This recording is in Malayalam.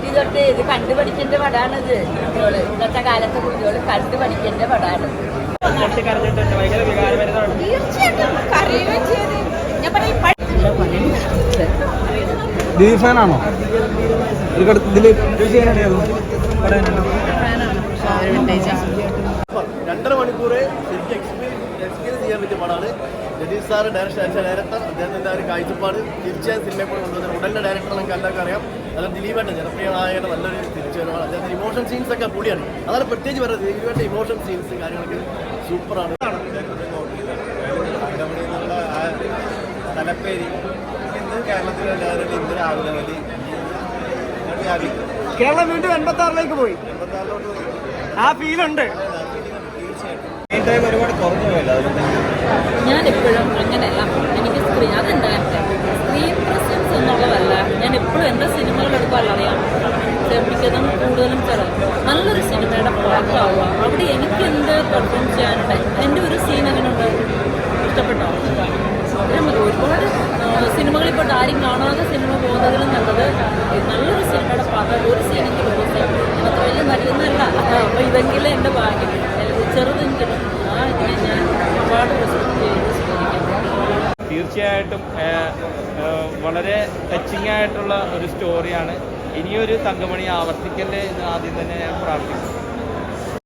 കുട്ടി തൊട്ട് ഇത് കണ്ടു പഠിക്കേണ്ട പടാണിത്. കുട്ടികൾ ഇന്നത്തെ കാലത്ത് കുട്ടികൾ കണ്ടു പഠിക്കേണ്ട പടാണ് ണോ ഇതിൽ ഫാനാണോ രണ്ടര മണിക്കൂർ ശരിക്കും എക്സ്പീരിയൻസ് ചെയ്യാൻ പറ്റിയ പടമാണ്. രജീഷ് സാറ് ഡയറക്ഷൻ അയച്ച ഡയറക്ടർ അദ്ദേഹത്തിന്റെ ഒരു കാഴ്ചപ്പാട്. തീർച്ചയായും സിനിമയെ കൂടെ കൊണ്ടുവന്നത് ഉടനെ ഡയറക്ടർ നമുക്ക് എല്ലാവർക്കും അറിയാം. അത് ദിലീപേട്ടൻ ജനപ്രിയനായ നല്ലൊരു തിരിച്ചുവരവാണ് അദ്ദേഹത്തിന് ഇമോഷൻ സീൻസ് ഒക്കെ കൂടിയാണ് അതാണ് പ്രത്യേകിച്ച് പറയുന്നത്. ദിലീപേട്ടൻ ഇമോഷൻ സീൻസ് കാര്യങ്ങളൊക്കെ സൂപ്പറാണ് വ്യാപിക്കും കേരളം വീണ്ടും എൺപത്തി ആറിലേക്ക് പോയി. ആ ഫീലുണ്ട് ടൈം ഒരുപാട് കുറഞ്ഞു പോയല്ലോ ഞാൻ എപ്പോഴും അങ്ങനെയല്ല. എനിക്ക് സ്ക്രീൻ അതെന്താ സ്ക്രീൻ പ്രസൻസ് എന്നുള്ളതല്ല. ഞാൻ എപ്പോഴും എന്റെ സിനിമകൾ എടുക്കുമ്പോൾ അറിയാം. ശ്രമിക്കുന്നതും കൂടുതലും ചെറു. നല്ലൊരു സിനിമയുടെ പാട്ടാവുക അവിടെ എനിക്ക് എന്ത് പെർഫോം ചെയ്യാനുണ്ട്? എന്റെ ഒരു സീൻ എങ്ങനെയുണ്ട് ഇഷ്ടപ്പെട്ടോ? ഒരുപാട് സിനിമകളിൽ ഇപ്പോൾ ആരും കാണാതെ സിനിമ പോകുന്നതിലും നല്ലത് നല്ലൊരു സിനിമയുടെ പാട്ട് ഒരു തീർച്ചയായിട്ടും വളരെ ടച്ചിങ് ആയിട്ടുള്ള ഒരു സ്റ്റോറിയാണ് ഇനിയൊരു തങ്കമണി ആവർത്തിക്കല്ലേ എന്ന് ആദ്യം തന്നെ ഞാൻ പ്രാർത്ഥിക്കുന്നു.